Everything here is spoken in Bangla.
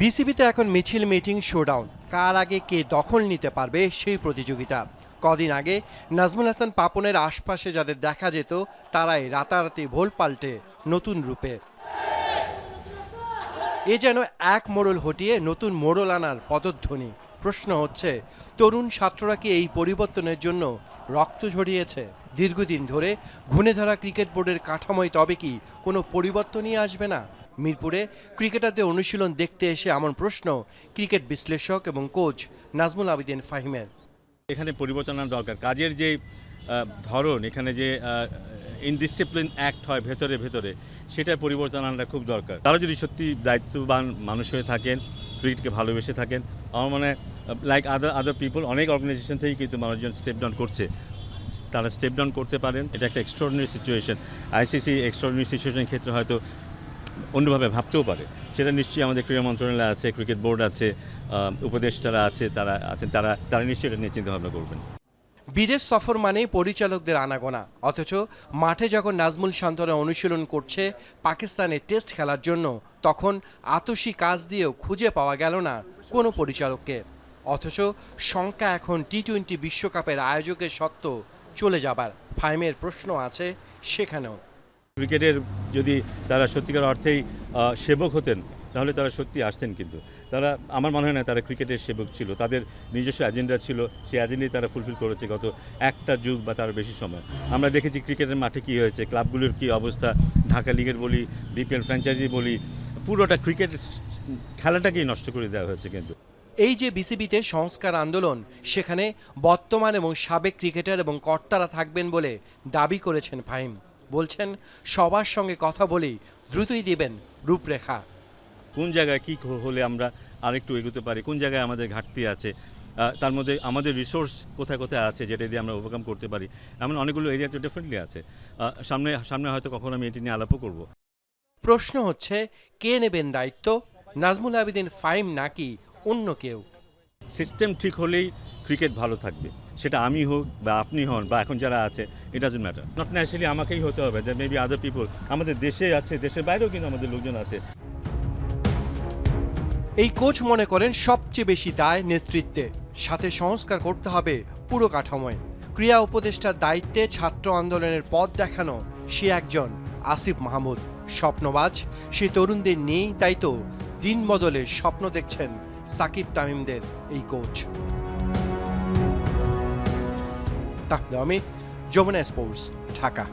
বিসিবিতে এখন মিছিল মিটিং শোডাউন। কার আগে কে দখল নিতে পারবে সেই প্রতিযোগিতা। কদিন আগে নাজমুল হাসান পাপনের আশপাশে যাদের দেখা যেত, তারাই রাতারাতি ভোল পাল্টে নতুন রূপে। এ যেন এক মোড়ল হটিয়ে নতুন মোড়ল আনার পদধ্বনি। প্রশ্ন হচ্ছে, তরুণ ছাত্ররা কি এই পরিবর্তনের জন্য রক্ত ঝরিয়েছে? দীর্ঘদিন ধরে ঘুণে ধরা ক্রিকেট বোর্ডের কাঠামোয় তবে কি কোনো পরিবর্তনই আসবে না? মিরপুরে ক্রিকেটারদের অনুশীলন দেখতে এসে এমন প্রশ্ন ক্রিকেট বিশ্লেষক এবং কোচ নাজমুল আবিদিন ফাহিমের। এখানে পরিবর্তন দরকার। কাজের যে ধরন, এখানে যে ইনডিসিপ্লিন অ্যাক্ট হয় ভেতরে ভেতরে, সেটার পরিবর্তন আনাটা খুব দরকার। তারা যদি সত্যি দায়িত্ববান মানুষ হয়ে থাকেন, ক্রিকেটকে ভালোবেসে থাকেন, আমার মনে লাইক আদার আদার পিপল অনেক অর্গানাইজেশন থেকেই কিন্তু মানুষজন স্টেপ ডাউন করছে। তারা স্টেপ ডাউন করতে পারেন, এটা একটা এক্সট্রাঅর্ডিনারি সিচুয়েশন আইসিসি এক্সট্রাঅর্ডিনারি সিচুয়েশনের ক্ষেত্রে হয়তো অন্যভাবে ভাবতেও পারে। সেটা নিশ্চয়ই আমাদের ক্রীড়া মন্ত্রণালয় আছে, ক্রিকেট বোর্ড আছে উপদেষ্টারা আছে, তারা আছেন, তারা তারা নিশ্চয়ই এটা নিয়ে চিন্তাভাবনা করবেন। বিদেশ সফর মানেই পরিচালকদের আনাগোনা। অথচ মাঠে যখন নাজমুল শান্তরা অনুশীলন করছে পাকিস্তানে টেস্ট খেলার জন্য, তখন আতসী কাজ দিয়েও খুঁজে পাওয়া গেল না কোনো পরিচালককে। অথচ শঙ্কা এখন টি টোয়েন্টি বিশ্বকাপের আয়োজকের সত্ত্বেও চলে যাবার ফাইমের প্রশ্ন আছে সেখানেও। ক্রিকেটের যদি তারা সত্যিকার অর্থেই সেবক হতেন, তাহলে তারা সত্যি আসতেন কিন্তু। তারা, আমার মনে হয় না তারা ক্রিকেটের সেবক ছিল। তাদের নিজস্ব এজেন্ডা ছিল, সেই এজেন্ডাই তারা ফুলফিল করেছে গত একটা যুগ বা তার বেশি সময়। আমরা দেখেছি ক্রিকেটের মাঠে কী হয়েছে, ক্লাবগুলোর কী অবস্থা, ঢাকা লিগের বলি, বিপিএল ফ্র্যাঞ্চাইজি বলি, পুরোটা ক্রিকেট খেলাটাকেই নষ্ট করে দেওয়া হয়েছে কিন্তু। এই যে বিসিবিতে সংস্কার আন্দোলন, সেখানে বর্তমান এবং সাবেক ক্রিকেটার এবং কর্তারা থাকবেন বলে দাবি করেছেন ফাহিম। বলছেন সবার সঙ্গে কথা বলেই দ্রুতই দিবেন রূপরেখা। কোন জায়গায় কী হলে আমরা আরেকটু এগোতে পারি? কোন জায়গায় আমাদের ঘাটতি আছে? তার মধ্যে আমাদের রিসোর্স কোথায় কোথায় আছে যেটা দিয়ে আমরা ওভারকাম করতে পারি? এমন অনেকগুলো এরিয়া তো ডেফিনেটলি আছে। সামনে সামনে হয়তো কখনো আমি এটি নিয়ে আলাপও করব। প্রশ্ন হচ্ছে কে নেবেন দায়িত্ব? নাজমুল আবেদিন ফাইম নাকি অন্য কেউ? সিস্টেম ঠিক হলেই ক্রিকেট ভালো থাকবে। সেটা আমি হোক বা আপনি হন বা এখন যারা আছে it doesn't matter not naturally আমাকেই হতে হবে দ্যাট মেবি আদার পিপল আমাদের দেশে আছে, দেশের বাইরেও কিন্তু আমাদের লোকজন আছে। এই কোচ মনে করেন সবচেয়ে বেশি দায় নেতৃত্বে। সাথে সংস্কার করতে হবে পুরো কাঠামোয়। ক্রিয়া উপদেষ্টার দায়িত্বে ছাত্র আন্দোলনের পথ দেখানো সে একজন, আসিফ মাহমুদ। স্বপ্নবাজ, সে তরুণদের নিয়েই তাই তো দিন বদলের স্বপ্ন দেখছেন সাকিব তামিমদের এই কোচ। তাহলে আমি যমুনা স্পোর্টস ঢাকা।